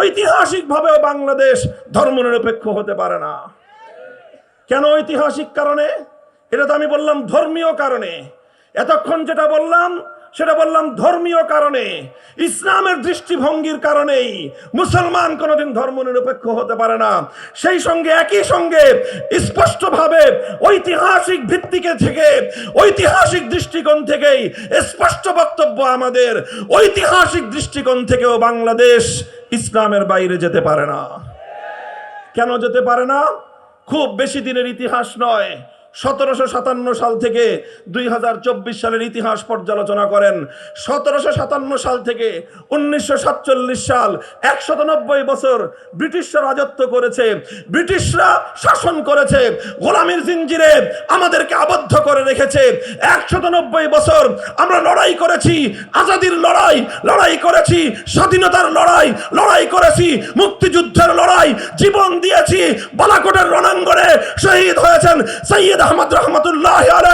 ঐতিহাসিকভাবেও বাংলাদেশ ধর্মনিরপেক্ষ হতে পারে না। কেন ঐতিহাসিক কারণে? এটা তো আমি বললাম ধর্মীয় কারণে। এতক্ষণ যেটা বললাম, সেটা বললাম ধর্মীয় কারণে। ইসলামের দৃষ্টিভঙ্গির কারণেই মুসলমান কোনোদিন ধর্মনিরপেক্ষ হতে পারে না। সেই সঙ্গে একই সঙ্গে স্পষ্টভাবে ঐতিহাসিক ভিত্তিকে থেকে, ঐতিহাসিক দৃষ্টিকোণ থেকেই স্পষ্ট বক্তব্য আমাদের ঐতিহাসিক দৃষ্টিকোণ থেকেও বাংলাদেশ ইসলামের বাইরে যেতে পারে না। কেন যেতে পারে না? খুব বেশি দিনের ইতিহাস নয়। সতেরোশো সাতান্ন সাল থেকে দুই হাজার চব্বিশ সালের ইতিহাস পর্যালোচনা করেন। সতেরোশো সাতান্ন সাল থেকে উনিশশো সাতচল্লিশ সাল একশত বছর ব্রিটিশরা রাজত্ব করেছে। ব্রিটিশরা শাসন করেছে। গোলামীর জিঞ্জিরে আমাদেরকে আবদ্ধ করে রেখেছে। একশত বছর আমরা লড়াই করেছি। আজাদির লড়াই লড়াই করেছি। স্বাধীনতার লড়াই লড়াই করেছি। মুক্তিযুদ্ধের লড়াই। জীবন দিয়েছি। বালাকোটের রণাঙ্গনে শহীদ হয়েছেন সৈয়দ আহমদ রহমতুল্লাহ করেছি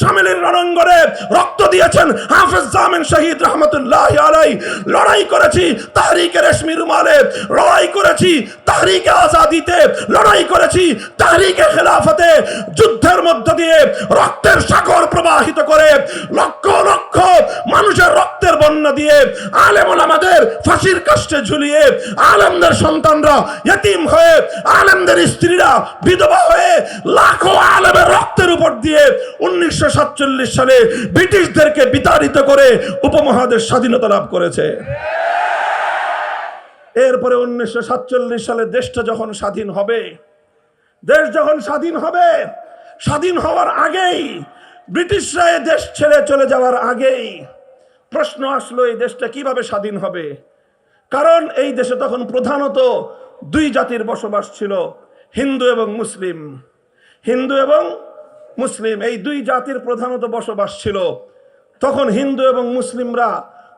সামিলের রণাঙ্গনে রক্ত দিয়েছেন হাফেজ জামিন শহীদ রহমতুল্লাহ আলাই লড়াই করেছি তাহরিকে রেশমি রুমালে, লড়াই করেছি তাহরিকে আজাদিতে, লড়াই করেছি তাহরিকে খেলাফতে, যুদ্ধের মধ্য দিয়ে রক্তের সাগর প্রবাহিত করে লক্ষ লক্ষ মানুষের রক্তের বন্যা দিয়ে আলেমন আমাদের ফাঁসির কাষ্টে ঝুলিয়ে আলেমদের সন্তানরা ইতিম হয়ে, আলেমদের স্ত্রীরা বিধবা হয়ে লাখো আলেমের রক্তের উপর দিয়ে সাতচল্লিশ সালে ব্রিটিশদেরকে বিতাড়িত করে উপমহাদেশ স্বাধীনতা লাভ করেছে। এরপরে উনিশশো সাতচল্লিশ সালে দেশটা যখন স্বাধীন হবে, দেশ যখন স্বাধীন হবে, স্বাধীন হওয়ার আগেই ব্রিটিশরা এ দেশ ছেড়ে চলে যাওয়ার আগেই প্রশ্ন আসলো, এই দেশটা কীভাবে স্বাধীন হবে? কারণ এই দেশে তখন প্রধানত দুই জাতির বসবাস ছিল, হিন্দু এবং মুসলিম। হিন্দু এবং মুসলিম, এই দুই জাতির প্রধানত বসবাস ছিল। তখন হিন্দু এবং মুসলিমরা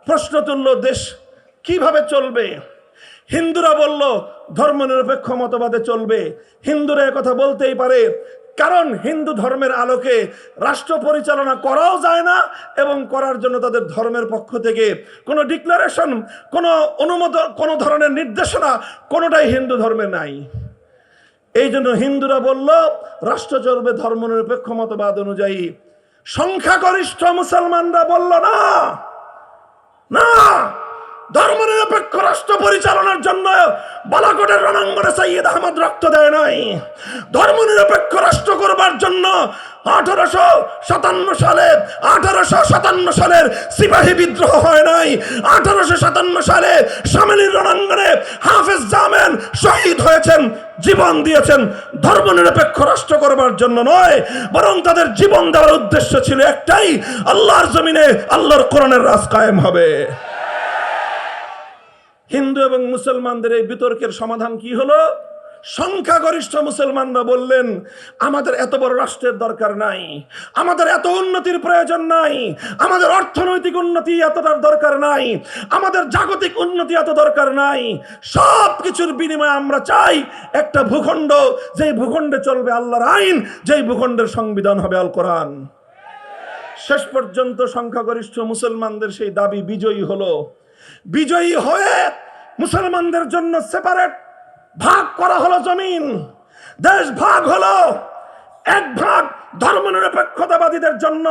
প্রশ্ন তুলল, দেশ কীভাবে চলবে? হিন্দুরা বলল, ধর্মনিরপেক্ষ মতবাদে চলবে। হিন্দুরা কথা বলতেই পারে, কারণ হিন্দু ধর্মের আলোকে রাষ্ট্র পরিচালনা করাও যায় না এবং করার জন্য তাদের ধর্মের পক্ষ থেকে কোনো ডিক্লারেশন, কোনো অনুমোদন, কোনো ধরনের নির্দেশনা কোনোটাই হিন্দু ধর্মে নাই। এই জন্য হিন্দুরা বলল, রাষ্ট্র চলবে ধর্মনিরপেক্ষ মতবাদ অনুযায়ী। সংখ্যাগরিষ্ঠ মুসলমানরা বলল, না না ধর্মনিরপেক্ষ রাষ্ট্র পরিচালনার জন্য বালাকোটের রণাঙ্গনে সৈয়দ আহমদ রক্ত দেয় নাই। ধর্মনিরপেক্ষ রাষ্ট্র করবার জন্য আঠারোশো সাতান্ন সালে, আঠারোশো সাতান্ন সিপাহী বিদ্রোহ হয় আঠারোশো সাতান্ন সালে জীবন দিয়েছেন। ধর্মনিরপেক্ষ রাষ্ট্র করবার জন্য নয়, বরং তাদের জীবন দেওয়ার উদ্দেশ্য ছিল একটাই, আল্লাহর জমিনে আল্লাহর কোরআনের রাজ কায়েম হবে। হিন্দু এবং মুসলমানদের এই বিতর্কের সমাধান কি হলো? সংখ্যাগরিষ্ঠ মুসলমানরা বললেন, আমাদের এত বড় রাষ্ট্রের দরকার নাই, আমাদের এত উন্নতির প্রয়োজন নাই, আমাদের অর্থনৈতিক উন্নতি এতটার দরকার নাই, আমাদের জাগতিক উন্নতি এত দরকার নাই সব কিছুর বিনিময়ে আমরা চাই একটা ভূখণ্ড, যেই ভূখণ্ডে চলবে আল্লাহর আইন, যেই ভূখণ্ডের সংবিধান হবে আল কোরআন। শেষ পর্যন্ত সংখ্যাগরিষ্ঠ মুসলমানদের সেই দাবি বিজয়ী হলো। বিজয়ী হয়ে মুসলমানদের জন্য সেপারেট ভাগ করা হলো জমিন, দেশ ভাগ হলো, এক ভাগ ধর্মনিরপেক্ষতাবাদীদের জন্য,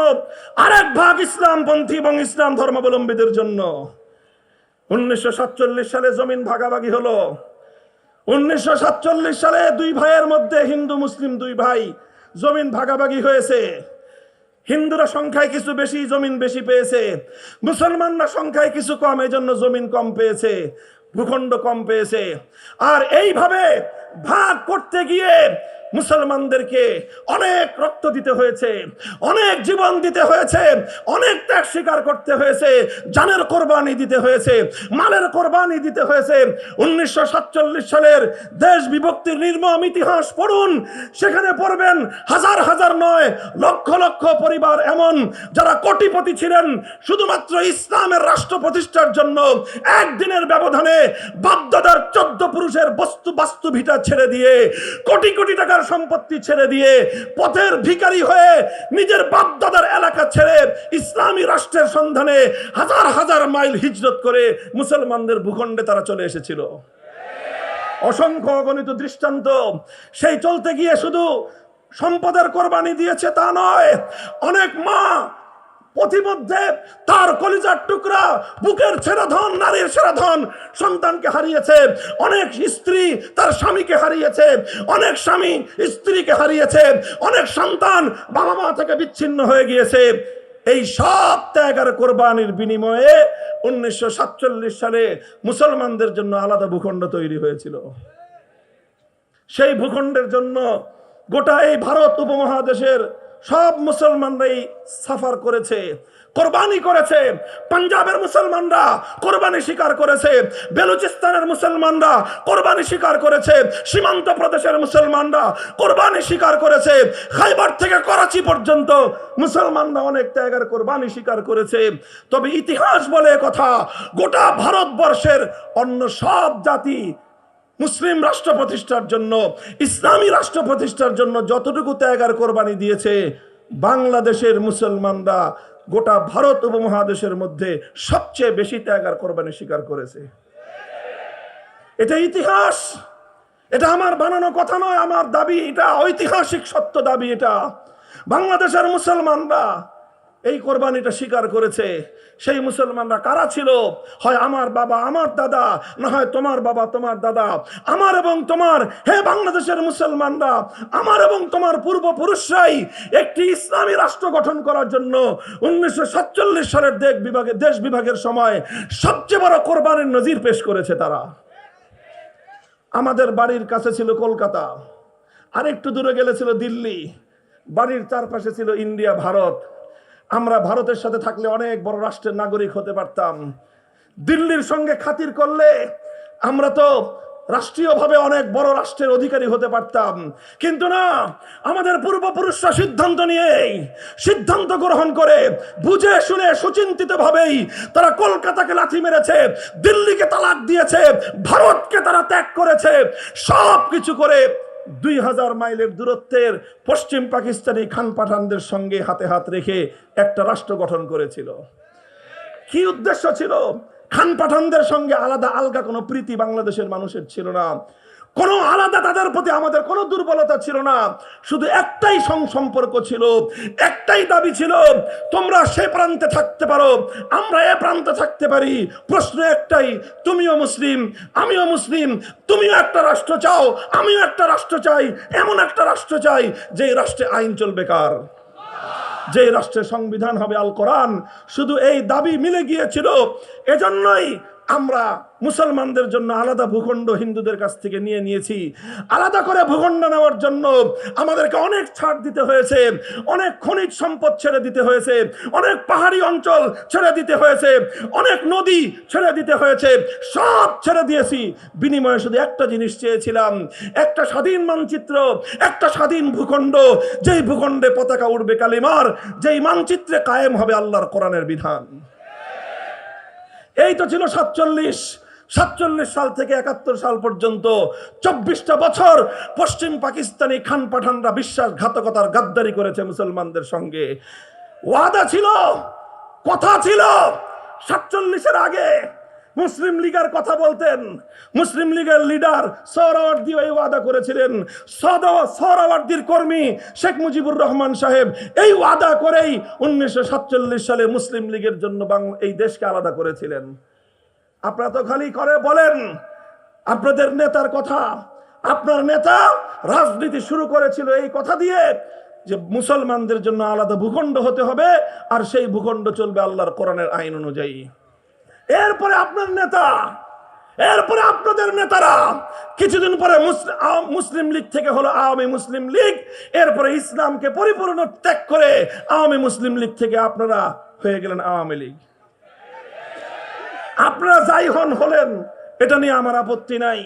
আরেক ভাগ ইসলামপন্থী এবং ইসলাম ধর্মাবলম্বীদের জন্য। উনিশশো সাতচল্লিশ সালে জমিন ভাগাভাগি হলো। উনিশশো সাতচল্লিশ সালে দুই ভাইয়ের মধ্যে হিন্দু, মুসলিম দুই ভাই জমিন ভাগাভাগি হয়েছে। হিন্দুরা সংখ্যায় কিছু বেশি, জমিন বেশি পেয়েছে। মুসলমানরা সংখ্যায় কিছু কম এই জন্য জমিন কম পেয়েছে। ভূখণ্ড কম পেয়েছে। আর এইভাবে ভাগ করতে গিয়ে মুসলমানদেরকে অনেক রক্ত দিতে হয়েছে, অনেক জীবন দিতে হয়েছে, অনেক ত্যাগ স্বীকার করতে হয়েছে, জানের কোরবানি দিতে হয়েছে, মালের কোরবানি দিতে হয়েছে। উনিশশো সাতচল্লিশ সালের দেশ বিভক্তির নির্মম ইতিহাস পড়ুন, সেখানে পড়বেন হাজার হাজার নয়, লক্ষ লক্ষ পরিবার এমন যারা কোটিপতি ছিলেন, শুধুমাত্র ইসলামের রাষ্ট্র প্রতিষ্ঠার জন্য একদিনের ব্যবধানে বাপদাদার চোদ্দ পুরুষের বস্তু বাস্তু ভিটা ছেড়ে দিয়ে কোটি কোটি টাকার সম্পত্তি ছেড়ে দিয়ে পথের ভিকারি হয়ে নিজের বাপদাদার এলাকা ছেড়ে ইসলামী রাষ্ট্রের সন্ধানে হাজার হাজার মাইল হিজরত করে মুসলমানদের ভূখণ্ডে তারা চলে এসেছিল। অসংখ্য অগণিত দৃষ্টান্ত। সেই চলতে গিয়ে শুধু সম্পদের কোরবানি দিয়েছে তা নয়, অনেক মা পথিমধ্যে তার কলিজার টুকরা, বুকের ছেড়া ধন নারীর সেরা ধন সন্তানকে হারিয়েছে। অনেক স্ত্রী তার স্বামীকে হারিয়েছে। অনেক স্বামী স্ত্রীকে হারিয়েছে। অনেক সন্তান বাবা মা থেকে বিচ্ছিন্ন হয়ে গিয়েছে। এই সব ত্যাগ আর কোরবানির বিনিময়ে উনিশশো সাতচল্লিশ সালে মুসলমানদের জন্য আলাদা ভূখণ্ড তৈরি হয়েছিল। সেই ভূখণ্ডের জন্য গোটা এই ভারত উপমহাদেশের সব মুসলমানরাই সাফার করেছে, কোরবানি করেছে। পাঞ্জাবের মুসলমানরা কোরবানি স্বীকার করেছে, বেলুচিস্তানের মুসলমানরা কোরবানি স্বীকার করেছে, সীমান্ত প্রদেশের মুসলমানরা কোরবানি স্বীকার করেছে। খাইবার থেকে করাচি পর্যন্ত মুসলমানরা অনেক ত্যাগের কোরবানি স্বীকার করেছে। তবে ইতিহাস বলে কথা, গোটা ভারতবর্ষের অন্য সব জাতি মুসলিম রাষ্ট্র প্রতিষ্ঠার জন্য, ইসলামী রাষ্ট্র প্রতিষ্ঠার জন্য যতটুকু ত্যাগ আর কোরবানি দিয়েছে, বাংলাদেশের মুসলমানরা গোটা ভারত উপমহাদেশের মধ্যে সবচেয়ে বেশি ত্যাগ আর কোরবানি স্বীকার করেছে। এটা ইতিহাস। এটা আমার বানানো কথা নয়, আমার দাবি এটা, ঐতিহাসিক সত্য দাবি এটা। বাংলাদেশের মুসলমানরা এই কোরবানিটা স্বীকার করেছে। সেই মুসলমানরা কারা ছিল? হয় আমার বাবা, আমার দাদা, না হয় তোমার বাবা, তোমার দাদা। আমার এবং তোমার, হে বাংলাদেশের মুসলমানরা, আমার এবং তোমার পূর্বপুরুষরাই একটি ইসলামী রাষ্ট্র গঠন করার জন্য উনিশশো সাতচল্লিশ সালের দেশ বিভাগের দেশ বিভাগের সময় সবচেয়ে বড় কোরবানির নজির পেশ করেছে তারা। আমাদের বাড়ির কাছে ছিল কলকাতা আর একটু দূরে গেলে ছিল দিল্লি, বাড়ির চারপাশে ছিল ইন্ডিয়া, ভারত। আমরা ভারতের সাথে থাকলে অনেক বড় রাষ্ট্রের নাগরিক হতে পারতাম। দিল্লির সঙ্গে খাতির করলে আমরা তো রাষ্ট্রীয়ভাবে অনেক বড় রাষ্ট্রের অধিকারী হতে পারতাম। কিন্তু না, আমাদের পূর্বপুরুষরা সিদ্ধান্ত নিয়েই সিদ্ধান্ত গ্রহণ করে বুঝে শুনে সুচিন্তিত ভাবেই তারা কলকাতাকে লাথি মেরেছে, দিল্লিকে তালাক দিয়েছে, ভারতকে তারা ত্যাগ করেছে সব কিছু করে দুই হাজার মাইলের দূরত্বের পশ্চিম পাকিস্তানি খান পাঠানদের সঙ্গে হাতে হাত রেখে একটা রাষ্ট্র গঠন করেছিল। কি উদ্দেশ্য ছিল? খান পাঠানদের সঙ্গে আলাদা, আলগা কোনো প্রীতি বাংলাদেশের মানুষের ছিল না। কোনো আলাদা তাদের প্রতি আমাদের কোনো দুর্বলতা ছিল না। শুধু একটাই সম্পর্ক ছিল, একটাই দাবি ছিল, তোমরা সে প্রান্তে থাকতে পারো, আমরা এ প্রান্তে থাকতে পারি। প্রশ্ন একটাই, তুমিও মুসলিম, আমিও মুসলিম, তুমিও একটা রাষ্ট্র চাও, আমিও একটা রাষ্ট্র চাই, এমন একটা রাষ্ট্র চাই যে রাষ্ট্রে আইন চলবে কার? যে রাষ্ট্রের সংবিধান হবে আল কোরআন। শুধু এই দাবি মিলে গিয়েছিল, এজন্যই আমরা মুসলমানদের জন্য আলাদা ভূখণ্ড হিন্দুদের কাছ থেকে নিয়ে নিয়েছি। আলাদা করে ভূখণ্ড নেওয়ার জন্য আমাদেরকে অনেক ছাড় দিতে হয়েছে, অনেক খনিজ সম্পদ ছেড়ে দিতে হয়েছে, অনেক পাহাড়ি অঞ্চল ছেড়ে দিতে হয়েছে, অনেক নদী ছেড়ে দিতে হয়েছে, সব ছেড়ে দিয়েছি। বিনিময়ে শুধু একটা জিনিস চেয়েছিলাম, একটা স্বাধীন মানচিত্র, একটা স্বাধীন ভূখণ্ড। যেই ভূখণ্ডে পতাকা উঠবে কালিমার, যেই মানচিত্রে কায়েম হবে আল্লাহর কোরআনের বিধান। এই তো ছিল সাতচল্লিশ। সাতচল্লিশ সাল থেকে একাত্তর সাল পর্যন্ত চব্বিশটা বছর পশ্চিম পাকিস্তানি খান পাঠানরা বিশ্বাসঘাতকতার গাদ্দারি করেছে মুসলমানদের সঙ্গে। ওয়াদা ছিল, কথা ছিল, সাতচল্লিশের আগে মুসলিম লীগের কথা বলতেন। মুসলিম লীগের লিডার সৌরাওয়ার্দী এই ওয়াদা করেছিলেন। সদ সৌরাওয়ার্দির কর্মী শেখ মুজিবুর রহমান সাহেব এই ওয়াদা করেই উনিশশো সাতচল্লিশ সালে মুসলিম লীগের জন্য এই দেশকে আলাদা করেছিলেন। আপনারা তো খালি করে বলেন, আপনাদের নেতার কথা। আপনার নেতা রাজনীতি শুরু করেছিল এই কথা দিয়ে যে মুসলমানদের জন্য আলাদা ভূখণ্ড হতে হবে, আর সেই ভূখণ্ড চলবে আল্লাহর কোরআনের আইন অনুযায়ী। এরপরে আপনার নেতা, এরপরে আপনাদের নেতারা, কিছুদিন পরে মুসলিম লীগ থেকে হলো আওয়ামী মুসলিম লীগ, এরপরে ইসলামকে পরিপূর্ণ ত্যাগ করে আওয়ামী মুসলিম লীগ থেকে আপনারা হয়ে গেলেন আওয়ামী লীগ। আপনারা যাই হন হলেন, এটা নিয়ে আমার আপত্তি নাই।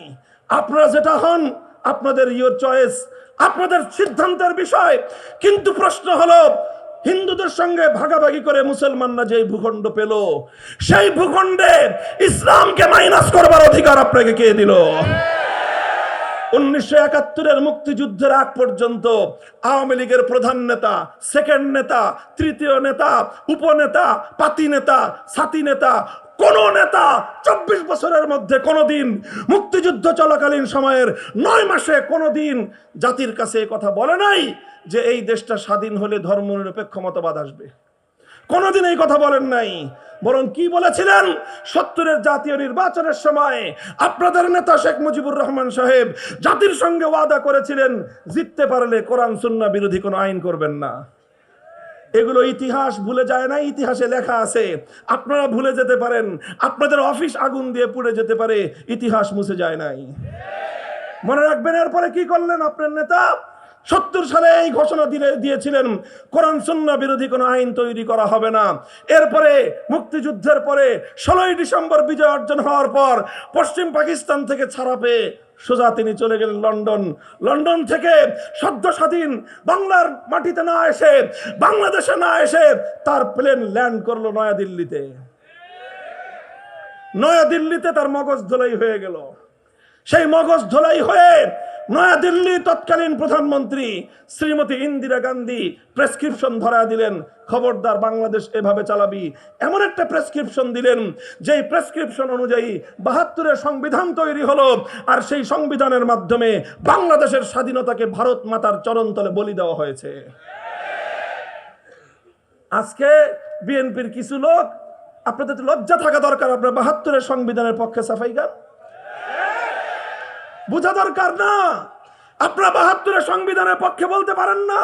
আপনারা যেটা হন, আপনাদের ইয়োর চয়েস আপনাদের সিদ্ধান্তের বিষয়। কিন্তু প্রশ্ন হলো হিন্দুদের সঙ্গে ভাগাভাগি করে মুসলমানরা যেই ভূখণ্ড পেল, সেই ভূখণ্ডে ইসলামকে মাইনাস করবার অধিকার আপনাকে কে দিল? উনিশশো একাত্তরের মুক্তিযুদ্ধের আগ পর্যন্ত আওয়ামী লীগের প্রধান নেতা, সেকেন্ড নেতা, তৃতীয় নেতা, উপনেতা, পাতি নেতা, সাতি নেতা কোন নেতা চব্বিশ বছরের মধ্যে কোনোদিন মুক্তিযুদ্ধ চলাকালীন সময়ের নয় মাসে কোনোদিন জাতির কাছে কথা বলে নাই যে এই দেশটা স্বাধীন হলে ধর্মনিরপেক্ষ মতবাদ আসবে। কোনোদিন এই কথা বলেন নাই। বরং কি বলেছিলেন? সত্তরের জাতীয় নির্বাচনের সময় আপনাদের নেতা শেখ মুজিবুর রহমান সাহেব জাতির সঙ্গে ওয়াদা করেছিলেন, জিততে পারলে কোরআন সুন্না বিরোধী কোনো আইন করবেন না। এগুলো ইতিহাস ভুলে যায় না ইতিহাসে লেখা আছে। আপনারা ভুলে যেতে পারেন, আপনাদের অফিস আগুন দিয়ে পুড়ে যেতে পারে, ইতিহাস মুছে যায় নাই। মনে রাখবেন, এরপরে কি করলেন আপনার নেতা? সত্তর সালে এই ঘোষণা দিলে, দিয়েছিলেন, কোরআন সুন্না বিরোধী কোনো আইন তৈরি করা হবে না। এরপরে, মুক্তিযুদ্ধের পরে, ষোলোই ডিসেম্বর বিজয় অর্জন হওয়ার পর, পশ্চিম পাকিস্তান থেকে ছাড়া পেয়ে সোজা তিনি চলে গেলেন লন্ডন। লন্ডন থেকে সদ্য স্বাধীন বাংলার মাটিতে না এসে, বাংলাদেশে না এসে তার প্লেন ল্যান্ড করল নয়াদিল্লিতে। নয়াদিল্লিতে তার মগজ ধোলাই হয়ে গেল। সেই মগজ ধোলাই হয়ে নয়াদিল্লি তৎকালীন প্রধানমন্ত্রী শ্রীমতী ইন্দিরা গান্ধী প্রেসক্রিপশন ধরা দিলেন, খবরদার বাংলাদেশ এভাবে চালাবি। এমন একটা প্রেসক্রিপশন দিলেন, যেই প্রেসক্রিপশন অনুযায়ী বাহাত্তরের সংবিধান তৈরি হলো, আর সেই সংবিধানের মাধ্যমে বাংলাদেশের স্বাধীনতাকে ভারত মাতার চরণতলে বলি দেওয়া হয়েছে। আজকে বিএনপির কিছু লোক, আপনাদের লজ্জা থাকা দরকার, আপনার বাহাত্তরের সংবিধানের পক্ষে সাফাই গান? বোঝা দরকার না। আপনারা বাহাত্তরের সংবিধানের পক্ষে বলতে পারেন না।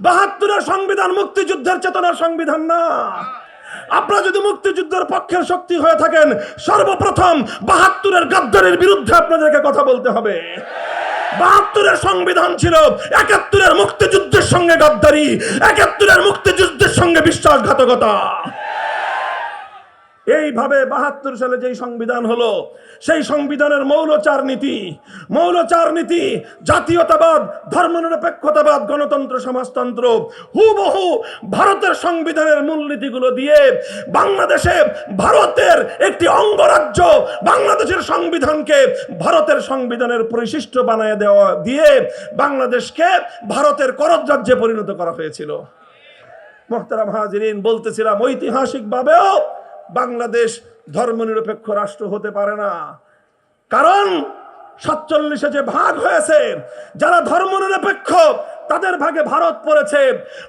বাহাত্তরের সংবিধান মুক্তিযুদ্ধের চেতনার সংবিধান না। আপনারা যদি মুক্তিযুদ্ধের পক্ষের শক্তি হয়ে থাকেন, সর্বপ্রথম বাহাত্তরের গাদ্দারের বিরুদ্ধে আপনাদেরকে কথা বলতে হবে। বাহাত্তরের সংবিধান ছিল একাত্তরের মুক্তিযুদ্ধের সঙ্গে গাদ্দারি, একাত্তরের মুক্তিযুদ্ধের সঙ্গে বিশ্বাসঘাতকতা। এইভাবে বাহাত্তর সালে যেই সংবিধান হলো, সেই সংবিধানের মৌলচার নীতি মৌলচার নীতি, জাতীয়তাবাদ, ধর্মনিরপেক্ষতাবাদ, গণতন্ত্র, সমাজতন্ত্র, হুবহু ভারতের সংবিধানের মূলনীতিগুলো দিয়ে বাংলাদেশে ভারতের একটি অঙ্গরাজ্য, বাংলাদেশের সংবিধানকে ভারতের সংবিধানের পরিশিষ্ট বানায় দেওয়া, দিয়ে বাংলাদেশকে ভারতের করজ রাজ্যে পরিণত করা হয়েছিল। মোহতারাম হাজিরিন, বলতেছিলাম ঐতিহাসিকভাবেও বাংলাদেশ ধর্মনিরপেক্ষ রাষ্ট্র হতে পারে না। কারণ সাতচল্লিশে যে ভাগ হয়েছে, যারা ধর্মনিরপেক্ষ, তাদের ভাগে ভারত পড়েছে।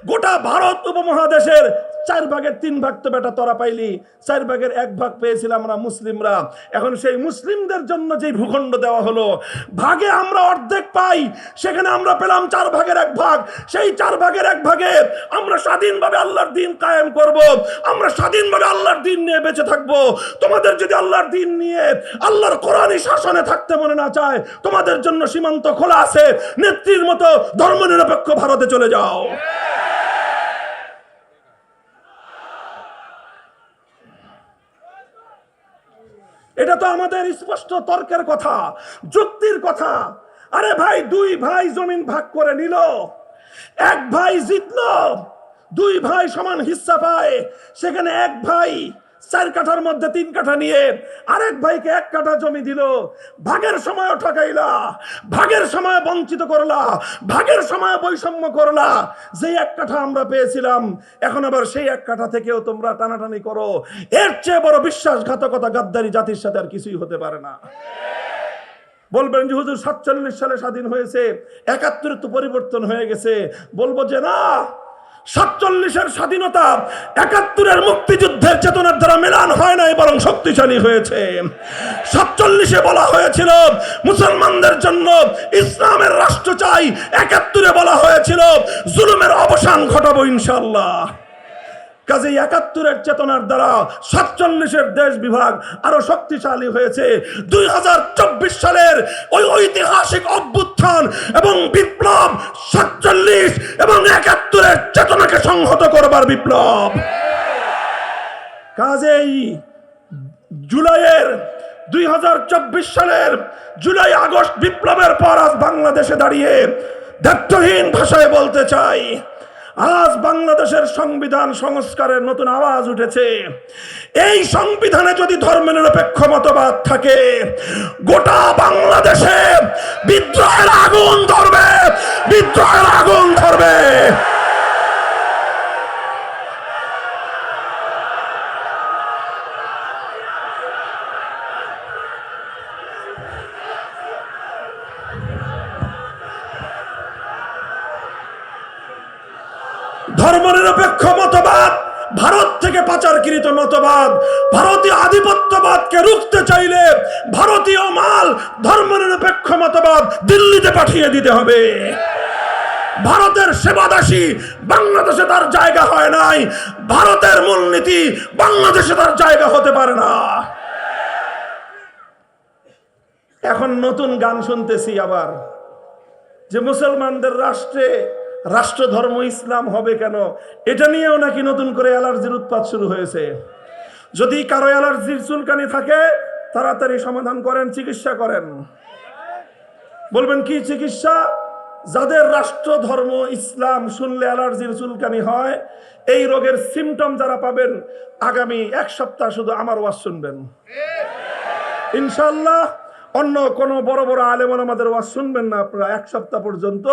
গোটা ভারত উপমহাদেশের চার ভাগের তিন ভাগ তো বেটা তোরা পাইলি। চার ভাগের এক ভাগ পেয়েছিলাম আমরা মুসলিমরা। এখন সেই মুসলিমদের জন্য যে ভূখণ্ড দেওয়া হলো, ভাগে আমরা অর্ধেক পাই। সেখানে আমরা পেলাম চার ভাগের এক ভাগ। সেই চার ভাগের এক ভাগে আমরা স্বাধীনভাবে আল্লাহর দিন কায়েম করব। আমরা স্বাধীনভাবে আল্লাহর দিন নিয়ে বেঁচে থাকব। তোমাদের যদি আল্লাহর দিন নিয়ে আল্লাহর কোরআনী শাসনে থাকতে মনে না চায়, তোমাদের জন্য সীমান্ত খোলা আছে। নেত্রীর মতো ধর্মনিরপেক্ষ ভারতে চলে যাও। এটা তো আমাদের স্পষ্ট তর্কের কথা, যুক্তির কথা। আরে ভাই, দুই ভাই জমিন ভাগ করে নিল। এক ভাই জিতল, দুই ভাই সমান হিস্সা পায়। সেখানে এক ভাই চার কাঠার মধ্যে তিন কাঠা নিয়ে আরেক ভাইকে এক কাঠা জমি দিল। ভাগের সময় ঠকাইলা, ভাগের সময় বঞ্চিত করলা, ভাগের সময় বৈষম্য করলা। যে এক কাঠা আমরা পেয়েছিলাম, এখন আবার সেই এক কাঠা থেকেও তোমরা টানাটানি করো। এর চেয়ে বড় বিশ্বাসঘাতকতা গাদ্দারি জাতির সাথে আর কিছুই হতে পারে না। বলবেন যে হুজুর সাতচল্লিশ সালে স্বাধীন হয়েছে, একাত্তরে তো পরিবর্তন হয়ে গেছে। বলব যে না সাতচল্লিশের স্বাধীনতা একাত্তরের মুক্তিযুদ্ধের চেতনার দ্বারা মেলান হয় নাই, বরং শক্তিশালী হয়েছে। সাতচল্লিশে বলা হয়েছিল, মুসলমানদের জন্য ইসলামের রাষ্ট্র চাই। একাত্তরে বলা হয়েছিল, জুলুমের অবসান ঘটাবো ইনশাল্লাহ কাজে একাত্তরের চেতনার দ্বারা সাতচল্লিশের দেশ বিভাগ আরও শক্তিশালী হয়েছে। দুই হাজার চব্বিশ সালের ওই ঐতিহাসিক অভ্যুত্থান এবং বিপ্লব সাতচল্লিশ এবং একাত্তরের চেতনাকে সংহত করবার বিপ্লব। কাজেই জুলাইয়ের দুই হাজার চব্বিশ সালের জুলাই আগস্ট বিপ্লবের পর আজ বাংলাদেশে দাঁড়িয়ে দায়িত্বহীন ভাষায় বলতে চাই আজ বাংলাদেশের সংবিধান সংস্কারের নতুন আওয়াজ উঠেছে। এই সংবিধানে যদি ধর্মনিরপেক্ষ মতবাদ থাকে, গোটা বাংলাদেশে বিদ্রোহের আগুন ধরবে, বিদ্রোহের আগুন ধরবে। ধর্মনিরপেক্ষ মতবাদ ভারত থেকে পাচারকৃত মতবাদ, ভারতীয় আধিপত্যবাদকে রুখতে চাইলে ভারতীয় মাল ধর্মনিরপেক্ষ মতবাদ দিল্লিতে পাঠিয়ে দিতে হবে। ভারতের সেবাদাসী বাংলাদেশে তার জায়গা হয় নাই। ভারতের মূলনীতি বাংলাদেশে তার জায়গা হতে পারে না। এখন নতুন গান শুনতেছি আবার, যে মুসলমানদের রাষ্ট্রে রাষ্ট্র ধর্ম ইসলাম হবে কেন? এটা নিয়েও নাকি নতুন করে অ্যালার্জির উৎপাত শুরু হয়েছে। যদি কারও অ্যালার্জির চুলকানি থাকে, তাড়াতাড়ি সমাধান করেন, চিকিৎসা করেন। বলবেন, কি চিকিৎসা? যাদের রাষ্ট্র ধর্ম ইসলাম শুনলে অ্যালার্জির চুলকানি হয়, এই রোগের সিমটম যারা পাবেন, আগামী এক সপ্তাহ শুধু আমার ওয়াজ শুনবেন। ইনশাল্লাহ অন্য কোন বড় বড় আলেমন আমাদের ওয়াজ শুনবেন না আপনারা এক সপ্তাহ পর্যন্ত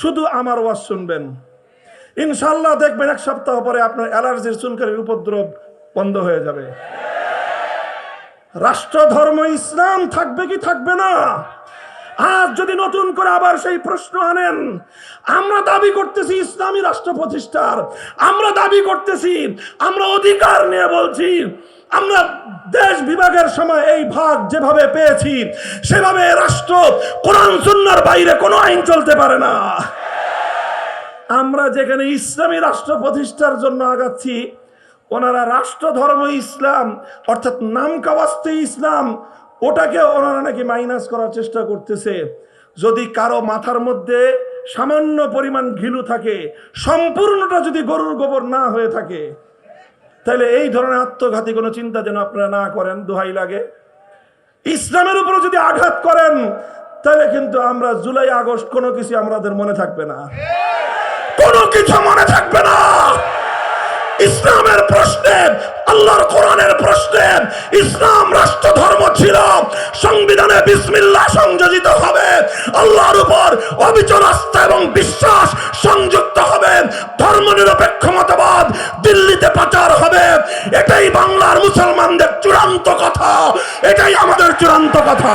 শুধু আমার ওয়াজ শুনবেন। ইনশাল্লাহ দেখবেন এক সপ্তাহ পরে আপনার অ্যালার্জির চুলকানির উপদ্রব বন্ধ হয়ে যাবে। রাষ্ট্র ধর্ম ইসলাম থাকবে কি থাকবে না? আজ যদি নতুন করে আবার সেই প্রশ্ন আনেন, আমরা দাবি করতেছি ইসলামী রাষ্ট্র প্রতিষ্ঠার, আমরা দাবি করতেছি, আমরা অধিকার নিয়ে বলছি আমরা দেশ বিভাগের সময় এই ভাগ যেভাবে পেয়েছি, সেভাবে রাষ্ট্র, কোরআন, সুন্নার বাইরে কোনো আইন চলতে পারে না। আমরা যেখানে ইসলামী রাষ্ট্র প্রতিষ্ঠার জন্য আগাচ্ছি, ওনারা রাষ্ট্র, ধর্ম, ইসলাম, অর্থাৎ নাম কাওয়াস্তে ইসলাম, ওটাকে ওনারা নাকি মাইনাস করার চেষ্টা করতেছে। যদি কারও মাথার মধ্যে সামান্য পরিমাণ ঘিলু থাকে, সম্পূর্ণটা যদি গরুর গোবর না হয়ে থাকে তাহলে এই ধরনের আত্মঘাতী কোনো চিন্তা যেন আপনারা না করেন দোহাই লাগে। ইসলামের উপরে যদি আঘাত করেন তাহলে কিন্তু আমরা জুলাই আগস্ট কোনো কিছু আমাদের মনে থাকবে না। কোনো কিছু মনে থাকবে না। ইসলামের প্রশ্নে, আল্লাহর কোরআনের প্রশ্নে, ইসলাম রাষ্ট্র ধর্ম ছিল, সংবিধানে বিসমিল্লাহ সংযোজিত হবে, আল্লাহর উপর অবিচল আস্থা এবং বিশ্বাস সংযুক্ত হবে ধর্ম নিরপেক্ষ মতবাদ দিল্লিতে পাচার হবে, এটাই বাংলার মুসলমানদের চূড়ান্ত কথা, এটাই আমাদের চূড়ান্ত কথা।